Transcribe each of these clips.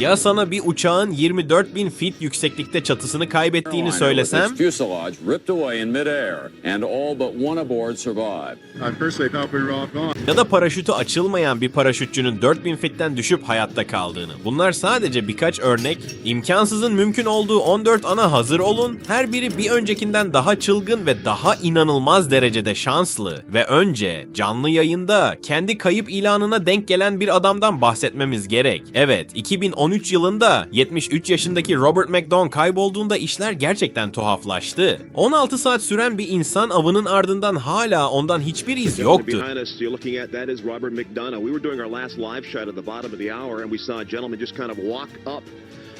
Ya sana bir uçağın 24 bin feet yükseklikte çatısını kaybettiğini söylesem? Ya da paraşütü açılmayan bir paraşütçünün 4000 fitten düşüp hayatta kaldığını. Bunlar sadece birkaç örnek. İmkansızın mümkün olduğu 14 ana hazır olun. Her biri bir öncekinden daha çılgın ve daha inanılmaz derecede şanslı. Ve önce canlı yayında kendi kayıp ilanına denk gelen bir adamdan bahsetmemiz gerek. Evet, 2013 yılında 73 yaşındaki Robert McDonald kaybolduğunda işler gerçekten tuhaflaştı. 16 saat süren bir insan avının ardından hala ondan hiçbir iz yoktu.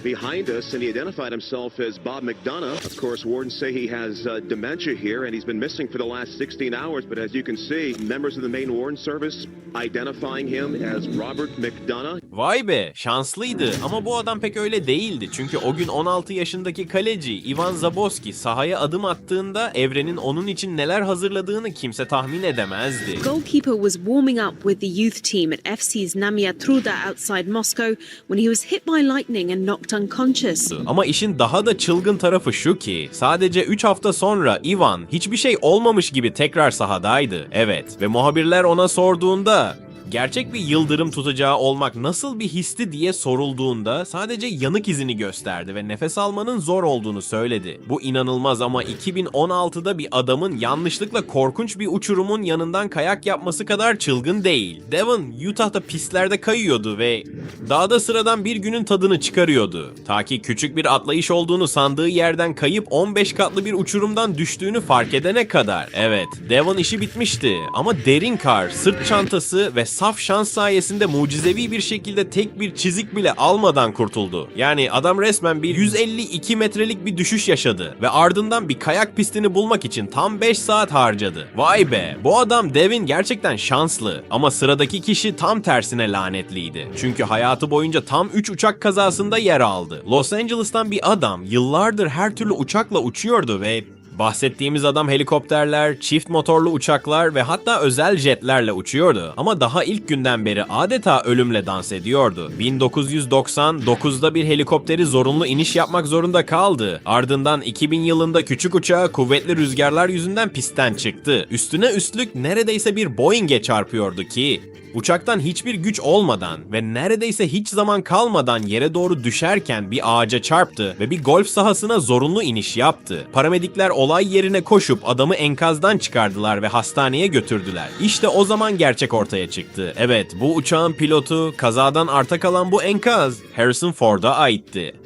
Behind us, and he identified himself as Bob McDonough. Of course, wardens say he has uh, dementia here, and he's been missing for the last 16 hours. But as you can see, members of the main warden service identifying him as Robert McDonough. Vay be şanslıydı ama bu adam pek öyle değildi. Çünkü o gün 16 yaşındaki kaleci Ivan Zaboski sahaya adım attığında evrenin onun için neler hazırladığını kimse tahmin edemezdi. Goalkeeper was warming up with the youth team at FC's Namia Truda outside Moscow when he was hit by lightning and knocked unconscious. Ama işin daha da çılgın tarafı şu ki sadece 3 hafta sonra Ivan hiçbir şey olmamış gibi tekrar sahadaydı. Evet ve muhabirler ona sorduğunda gerçek bir yıldırım tutacağı olmak nasıl bir histi diye sorulduğunda sadece yanık izini gösterdi ve nefes almanın zor olduğunu söyledi. Bu inanılmaz ama 2016'da bir adamın yanlışlıkla korkunç bir uçurumun yanından kayak yapması kadar çılgın değil. Devon Utah'da pistlerde kayıyordu ve dağda sıradan bir günün tadını çıkarıyordu. Ta ki küçük bir atlayış olduğunu sandığı yerden kayıp 15 katlı bir uçurumdan düştüğünü fark edene kadar. Evet, Devon işi bitmişti ama derin kar, sırt çantası ve saf şans sayesinde mucizevi bir şekilde tek bir çizik bile almadan kurtuldu. Yani adam resmen bir 152 metrelik bir düşüş yaşadı ve ardından bir kayak pistini bulmak için tam 5 saat harcadı. Vay be, bu adam Devin gerçekten şanslı ama sıradaki kişi tam tersine lanetliydi. Çünkü hayatı boyunca tam 3 uçak kazasında yer aldı. Los Angeles'tan bir adam yıllardır her türlü uçakla uçuyordu ve Bahsettiğimiz adam helikopterler, çift motorlu uçaklar ve hatta özel jetlerle uçuyordu. Ama daha ilk günden beri adeta ölümle dans ediyordu. 1999'da bir helikopteri zorunlu iniş yapmak zorunda kaldı. Ardından 2000 yılında küçük uçağı kuvvetli rüzgarlar yüzünden pistten çıktı. Üstüne üstlük neredeyse bir Boeing'e çarpıyordu ki Uçaktan hiçbir güç olmadan ve neredeyse hiç zaman kalmadan yere doğru düşerken bir ağaca çarptı ve bir golf sahasına zorunlu iniş yaptı. Paramedikler olay yerine koşup adamı enkazdan çıkardılar ve hastaneye götürdüler. İşte o zaman gerçek ortaya çıktı. Evet, bu uçağın pilotu kazadan arta kalan bu enkaz Harrison Ford'a aitti.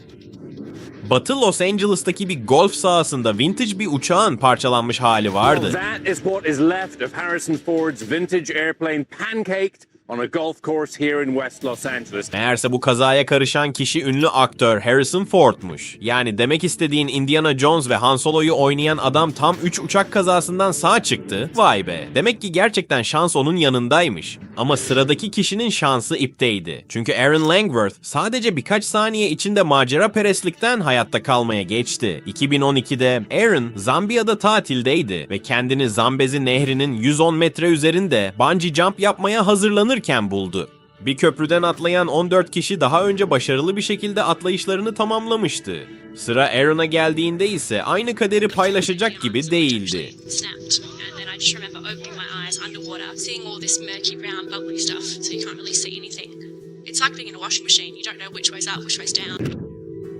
Batı Los Angeles'taki bir golf sahasında vintage bir uçağın parçalanmış hali vardı. That is what is left of Harrison Ford's vintage airplane pancaked on a golf course here in West Los Angeles. Meğerse bu kazaya karışan kişi ünlü aktör Harrison Ford'muş. Yani demek istediğin Indiana Jones ve Han Solo'yu oynayan adam tam 3 uçak kazasından sağ çıktı. Vay be. Demek ki gerçekten şans onun yanındaymış. Ama sıradaki kişinin şansı ipteydi. Çünkü Aaron Langworth sadece birkaç saniye içinde macera perestlikten hayatta kalmaya geçti. 2012'de Aaron Zambiya'da tatildeydi ve kendini Zambezi Nehri'nin 110 metre üzerinde bungee jump yapmaya hazırlanırken buldu. Bir köprüden atlayan 14 kişi daha önce başarılı bir şekilde atlayışlarını tamamlamıştı. Sıra Aaron'a geldiğinde ise aynı kaderi paylaşacak gibi değildi.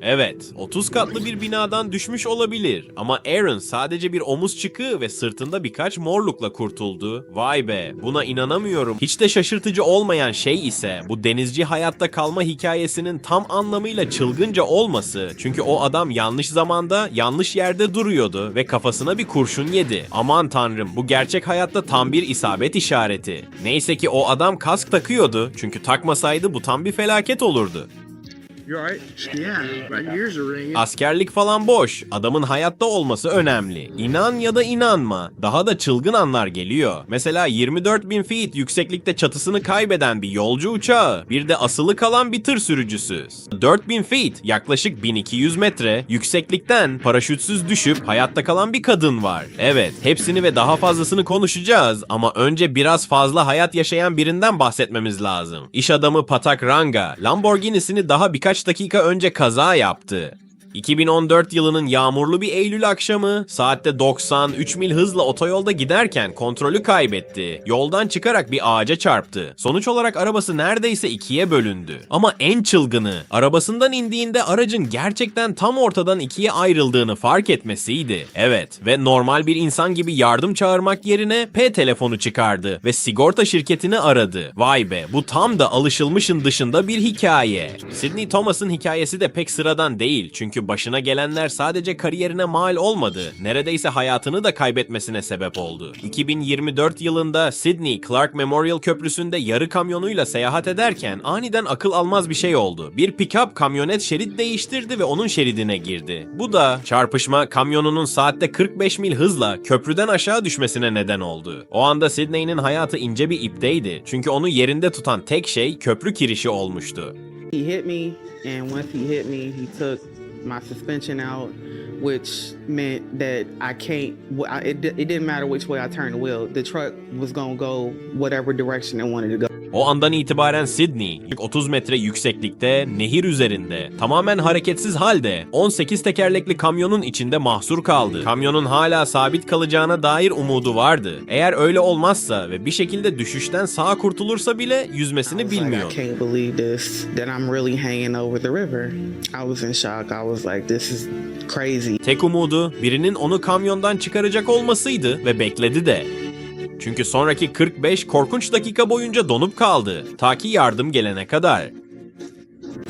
Evet, 30 katlı bir binadan düşmüş olabilir ama Aaron sadece bir omuz çıkığı ve sırtında birkaç morlukla kurtuldu. Vay be, buna inanamıyorum. Hiç de şaşırtıcı olmayan şey ise bu denizci hayatta kalma hikayesinin tam anlamıyla çılgınca olması. Çünkü o adam yanlış zamanda, yanlış yerde duruyordu ve kafasına bir kurşun yedi. Aman tanrım, bu gerçek hayatta tam bir isabet işareti. Neyse ki o adam kask takıyordu çünkü takmasaydı bu tam bir felaket olurdu. Askerlik falan boş. Adamın hayatta olması önemli. İnan ya da inanma. Daha da çılgın anlar geliyor. Mesela 24 bin feet yükseklikte çatısını kaybeden bir yolcu uçağı. Bir de asılı kalan bir tır sürücüsü. 4000 feet yaklaşık 1200 metre yükseklikten paraşütsüz düşüp hayatta kalan bir kadın var. Evet hepsini ve daha fazlasını konuşacağız ama önce biraz fazla hayat yaşayan birinden bahsetmemiz lazım. İş adamı Patak Ranga, Lamborghini'sini daha birkaç birkaç dakika önce kaza yaptı. 2014 yılının yağmurlu bir Eylül akşamı saatte 93 mil hızla otoyolda giderken kontrolü kaybetti. Yoldan çıkarak bir ağaca çarptı. Sonuç olarak arabası neredeyse ikiye bölündü. Ama en çılgını arabasından indiğinde aracın gerçekten tam ortadan ikiye ayrıldığını fark etmesiydi. Evet ve normal bir insan gibi yardım çağırmak yerine P telefonu çıkardı ve sigorta şirketini aradı. Vay be bu tam da alışılmışın dışında bir hikaye. Sidney Thomas'ın hikayesi de pek sıradan değil çünkü başına gelenler sadece kariyerine mal olmadı, neredeyse hayatını da kaybetmesine sebep oldu. 2024 yılında Sydney Clark Memorial Köprüsü'nde yarı kamyonuyla seyahat ederken aniden akıl almaz bir şey oldu. Bir pick-up kamyonet şerit değiştirdi ve onun şeridine girdi. Bu da çarpışma kamyonunun saatte 45 mil hızla köprüden aşağı düşmesine neden oldu. O anda Sydney'nin hayatı ince bir ipteydi. Çünkü onu yerinde tutan tek şey köprü kirişi olmuştu. He hit me, and once he hit me, he took my suspension out, which meant that I can't. It, it didn't matter which way I turned the wheel. The truck was gonna go whatever direction it wanted to go. O andan itibaren Sydney, 30 metre yükseklikte, nehir üzerinde, tamamen hareketsiz halde 18 tekerlekli kamyonun içinde mahsur kaldı. Kamyonun hala sabit kalacağına dair umudu vardı. Eğer öyle olmazsa ve bir şekilde düşüşten sağ kurtulursa bile yüzmesini bilmiyor. Tek umudu birinin onu kamyondan çıkaracak olmasıydı ve bekledi de. Çünkü sonraki 45 korkunç dakika boyunca donup kaldı. Ta ki yardım gelene kadar.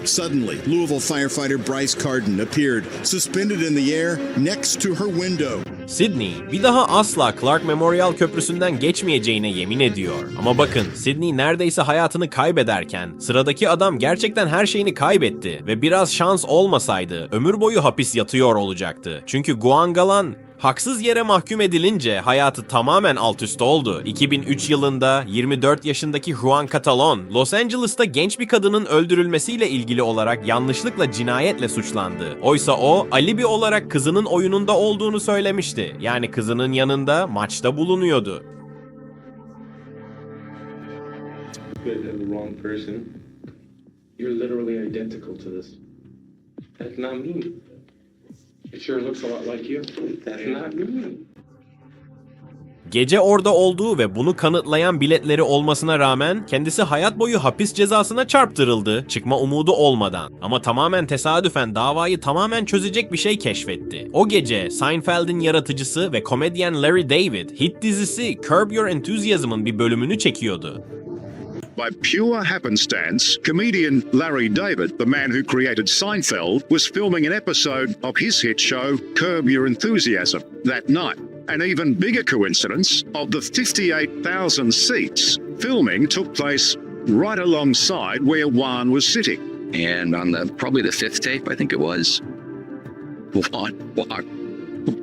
Suddenly, Louisville firefighter Bryce Carden appeared, suspended in the air next to her window. Sydney bir daha asla Clark Memorial Köprüsü'nden geçmeyeceğine yemin ediyor. Ama bakın Sydney neredeyse hayatını kaybederken sıradaki adam gerçekten her şeyini kaybetti ve biraz şans olmasaydı ömür boyu hapis yatıyor olacaktı. Çünkü Guan Galan Haksız yere mahkum edilince hayatı tamamen alt üst oldu. 2003 yılında 24 yaşındaki Juan Catalon, Los Angeles'ta genç bir kadının öldürülmesiyle ilgili olarak yanlışlıkla cinayetle suçlandı. Oysa o alibi olarak kızının oyununda olduğunu söylemişti. Yani kızının yanında maçta bulunuyordu. You're literally identical to this. That's not me. It sure looks a lot like you. That's not me. Gece orada olduğu ve bunu kanıtlayan biletleri olmasına rağmen kendisi hayat boyu hapis cezasına çarptırıldı çıkma umudu olmadan. Ama tamamen tesadüfen davayı tamamen çözecek bir şey keşfetti. O gece Seinfeld'in yaratıcısı ve komedyen Larry David hit dizisi Curb Your Enthusiasm'ın bir bölümünü çekiyordu. By pure happenstance, comedian Larry David, the man who created Seinfeld, was filming an episode of his hit show Curb Your Enthusiasm that night. An even bigger coincidence of the 58,000 seats, filming took place right alongside where Juan was sitting. And on the probably the fifth tape, I think it was, Juan walked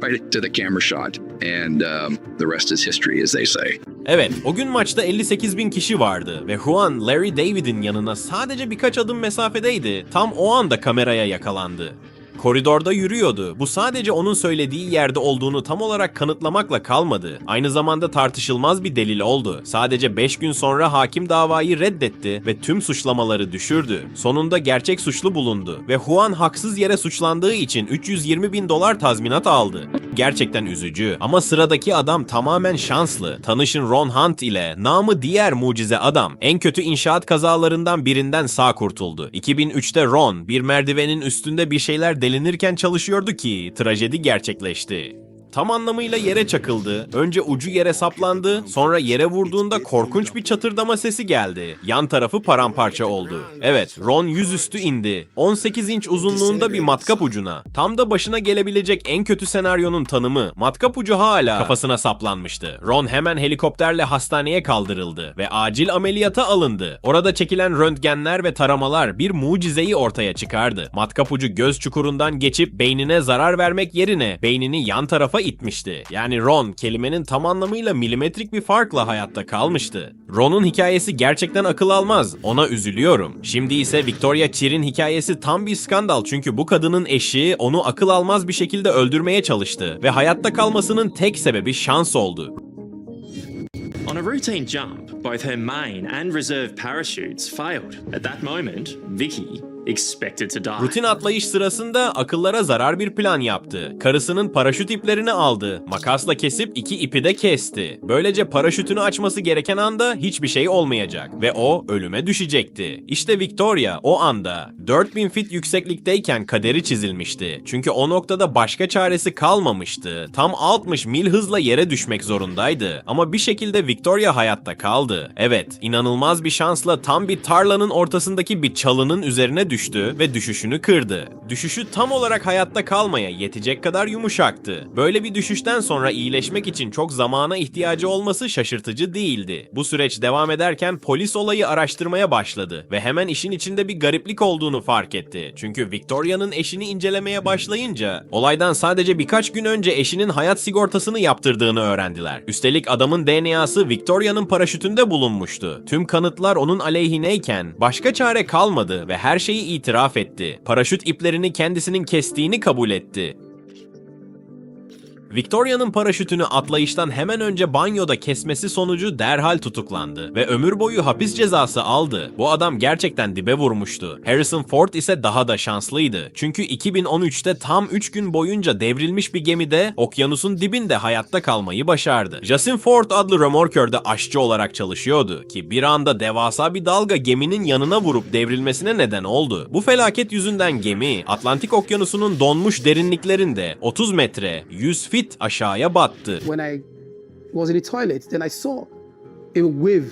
right into the camera shot, and um, the rest is history, as they say. Evet, o gün maçta 58 bin kişi vardı ve Juan Larry David'in yanına sadece birkaç adım mesafedeydi. Tam o anda kameraya yakalandı. Koridorda yürüyordu. Bu sadece onun söylediği yerde olduğunu tam olarak kanıtlamakla kalmadı. Aynı zamanda tartışılmaz bir delil oldu. Sadece 5 gün sonra hakim davayı reddetti ve tüm suçlamaları düşürdü. Sonunda gerçek suçlu bulundu ve Juan haksız yere suçlandığı için 320 bin dolar tazminat aldı. Gerçekten üzücü ama sıradaki adam tamamen şanslı. Tanışın Ron Hunt ile namı diğer mucize adam. En kötü inşaat kazalarından birinden sağ kurtuldu. 2003'te Ron bir merdivenin üstünde bir şeyler delinirken çalışıyordu ki trajedi gerçekleşti. Tam anlamıyla yere çakıldı. Önce ucu yere saplandı, sonra yere vurduğunda korkunç bir çatırdama sesi geldi. Yan tarafı paramparça oldu. Evet, Ron yüzüstü indi. 18 inç uzunluğunda bir matkap ucuna. Tam da başına gelebilecek en kötü senaryonun tanımı. Matkap ucu hala kafasına saplanmıştı. Ron hemen helikopterle hastaneye kaldırıldı ve acil ameliyata alındı. Orada çekilen röntgenler ve taramalar bir mucizeyi ortaya çıkardı. Matkap ucu göz çukurundan geçip beynine zarar vermek yerine beynini yan tarafa itmişti. Yani Ron kelimenin tam anlamıyla milimetrik bir farkla hayatta kalmıştı. Ron'un hikayesi gerçekten akıl almaz. Ona üzülüyorum. Şimdi ise Victoria Cheer'in hikayesi tam bir skandal çünkü bu kadının eşi onu akıl almaz bir şekilde öldürmeye çalıştı ve hayatta kalmasının tek sebebi şans oldu. On a routine jump, both her main and reserve parachutes failed. At that moment, Vicky. Rutin atlayış sırasında akıllara zarar bir plan yaptı. Karısının paraşüt iplerini aldı. Makasla kesip iki ipi de kesti. Böylece paraşütünü açması gereken anda hiçbir şey olmayacak ve o ölüme düşecekti. İşte Victoria o anda 4000 fit yükseklikteyken kaderi çizilmişti. Çünkü o noktada başka çaresi kalmamıştı. Tam 60 mil hızla yere düşmek zorundaydı. Ama bir şekilde Victoria hayatta kaldı. Evet, inanılmaz bir şansla tam bir tarlanın ortasındaki bir çalının üzerine düştü ve düşüşünü kırdı. Düşüşü tam olarak hayatta kalmaya yetecek kadar yumuşaktı. Böyle bir düşüşten sonra iyileşmek için çok zamana ihtiyacı olması şaşırtıcı değildi. Bu süreç devam ederken polis olayı araştırmaya başladı ve hemen işin içinde bir gariplik olduğunu fark etti. Çünkü Victoria'nın eşini incelemeye başlayınca olaydan sadece birkaç gün önce eşinin hayat sigortasını yaptırdığını öğrendiler. Üstelik adamın DNA'sı Victoria'nın paraşütünde bulunmuştu. Tüm kanıtlar onun aleyhineyken başka çare kalmadı ve her şeyi itiraf etti. Paraşüt iplerini kendisinin kestiğini kabul etti. Victoria'nın paraşütünü atlayıştan hemen önce banyoda kesmesi sonucu derhal tutuklandı ve ömür boyu hapis cezası aldı. Bu adam gerçekten dibe vurmuştu. Harrison Ford ise daha da şanslıydı. Çünkü 2013'te tam 3 gün boyunca devrilmiş bir gemide okyanusun dibinde hayatta kalmayı başardı. Justin Ford adlı römorkörde aşçı olarak çalışıyordu ki bir anda devasa bir dalga geminin yanına vurup devrilmesine neden oldu. Bu felaket yüzünden gemi Atlantik Okyanusu'nun donmuş derinliklerinde 30 metre 100 fit aşağıya battı. When I was in the toilet, then I saw a wave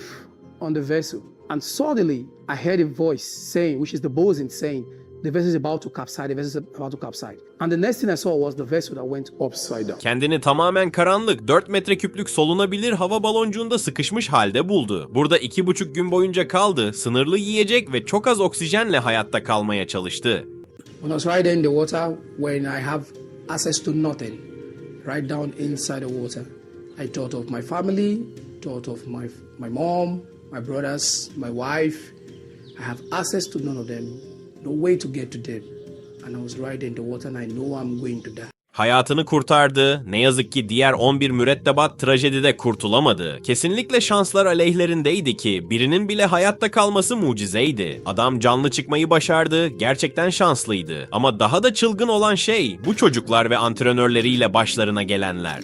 on the vessel. And suddenly, I heard a voice saying, which is the bosun saying, the vessel is about to capsize, the vessel is about to capsize. And the next thing I saw was the vessel that went upside down. Kendini tamamen karanlık 4 metreküplük solunabilir hava baloncuğunda sıkışmış halde buldu. Burada 2,5 gün boyunca kaldı, sınırlı yiyecek ve çok az oksijenle hayatta kalmaya çalıştı. When I was right there in the water, when I have access to nothing, right down inside the water, I thought of my family, thought of my my mom, my brothers, my wife. I have access to none of them, no way to get to them. And I was right in the water and I know I'm going to die. Hayatını kurtardı. Ne yazık ki diğer 11 mürettebat trajedide kurtulamadı. Kesinlikle şanslar aleyhlerindeydi ki birinin bile hayatta kalması mucizeydi. Adam canlı çıkmayı başardı. Gerçekten şanslıydı. Ama daha da çılgın olan şey bu çocuklar ve antrenörleriyle başlarına gelenler.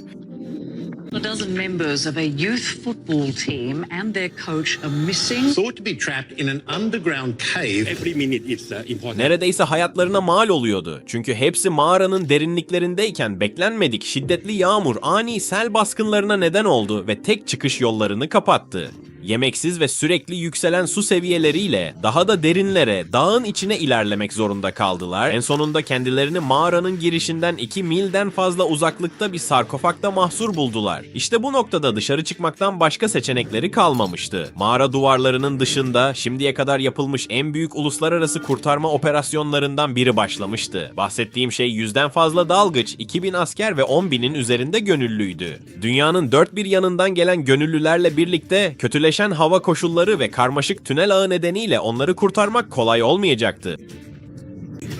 A dozen members of a youth football team and their coach are missing. Thought to be trapped in an underground cave. Every minute it's uh, important. Neredeyse hayatlarına mal oluyordu. Çünkü hepsi mağaranın derinliklerindeyken beklenmedik şiddetli yağmur ani sel baskınlarına neden oldu ve tek çıkış yollarını kapattı. Yemeksiz ve sürekli yükselen su seviyeleriyle daha da derinlere, dağın içine ilerlemek zorunda kaldılar. En sonunda kendilerini mağaranın girişinden 2 milden fazla uzaklıkta bir sarkofagda mahsur buldular. İşte bu noktada dışarı çıkmaktan başka seçenekleri kalmamıştı. Mağara duvarlarının dışında şimdiye kadar yapılmış en büyük uluslararası kurtarma operasyonlarından biri başlamıştı. Bahsettiğim şey yüzden fazla dalgıç, 2000 asker ve 10 binin üzerinde gönüllüydü. Dünyanın dört bir yanından gelen gönüllülerle birlikte kötüleşen hava koşulları ve karmaşık tünel ağı nedeniyle onları kurtarmak kolay olmayacaktı.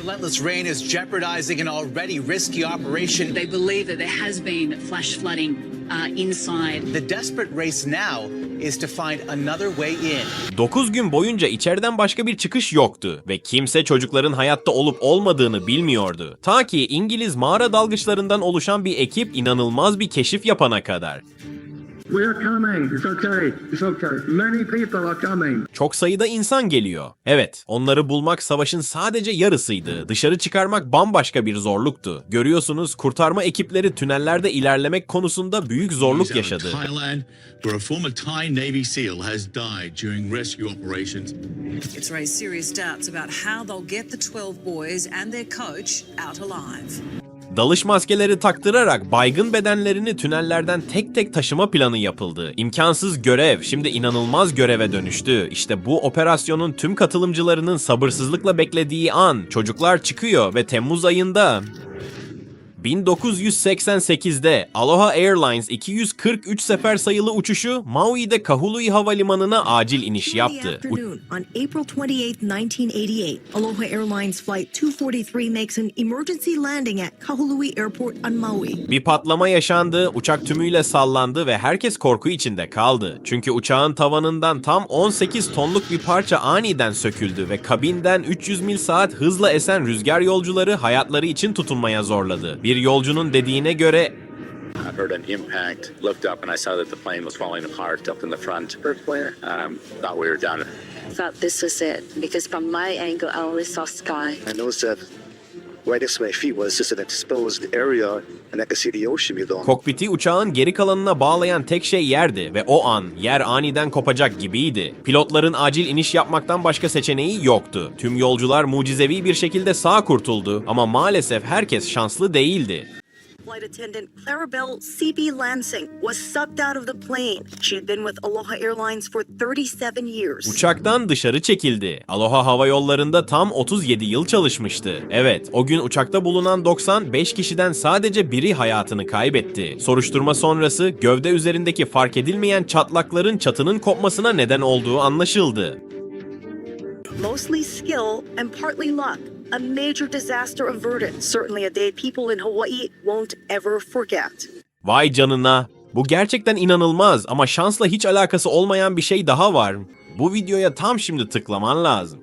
Relentless rain is jeopardizing an already risky operation. They believe that there has been flash flooding uh, inside. The desperate race now is to find another way in. 9 gün boyunca içeriden başka bir çıkış yoktu ve kimse çocukların hayatta olup olmadığını bilmiyordu. Ta ki İngiliz mağara dalgıçlarından oluşan bir ekip inanılmaz bir keşif yapana kadar. We are coming. It's okay. It's okay. Many people are coming. Çok sayıda insan geliyor. Evet, onları bulmak savaşın sadece yarısıydı. Dışarı çıkarmak bambaşka bir zorluktu. Görüyorsunuz kurtarma ekipleri tünellerde ilerlemek konusunda büyük zorluk yaşadı. Thailand, where a former Thai Navy SEAL has died during rescue operations. It's raised serious doubts about how they'll get the 12 boys and their coach out alive. Dalış maskeleri taktırarak baygın bedenlerini tünellerden tek tek taşıma planı yapıldı. İmkansız görev şimdi inanılmaz göreve dönüştü. İşte bu operasyonun tüm katılımcılarının sabırsızlıkla beklediği an çocuklar çıkıyor ve Temmuz ayında 1988'de Aloha Airlines 243 sefer sayılı uçuşu Maui'de Kahului Havalimanı'na acil iniş yaptı. On April 28, 1988, Aloha Airlines Flight 243 makes an emergency landing at Kahului Airport on Maui. Bir patlama yaşandı, uçak tümüyle sallandı ve herkes korku içinde kaldı. Çünkü uçağın tavanından tam 18 tonluk bir parça aniden söküldü ve kabinden 300 mil saat hızla esen rüzgar yolcuları hayatları için tutunmaya zorladı. Bir yolcunun dediğine göre I heard an impact, looked up, and I saw that the plane was falling apart up in the front. Um, thought we were done. thought this was it because from my angle, I only saw sky. I noticed that kokpiti uçağın geri kalanına bağlayan tek şey yerdi ve o an yer aniden kopacak gibiydi. Pilotların acil iniş yapmaktan başka seçeneği yoktu. Tüm yolcular mucizevi bir şekilde sağ kurtuldu ama maalesef herkes şanslı değildi. Flight attendant Clarabelle C.B. Lansing was sucked out of the plane. She had been with Aloha Airlines for 37 years. Uçaktan dışarı çekildi. Aloha Hava Yolları'nda tam 37 yıl çalışmıştı. Evet, o gün uçakta bulunan 95 kişiden sadece biri hayatını kaybetti. Soruşturma sonrası gövde üzerindeki fark edilmeyen çatlakların çatının kopmasına neden olduğu anlaşıldı. Mostly skill and partly luck. A major disaster averted. Certainly a day people in Hawaii won't ever forget. Vay canına. Bu gerçekten inanılmaz ama şansla hiç alakası olmayan bir şey daha var. Bu videoya tam şimdi tıklaman lazım.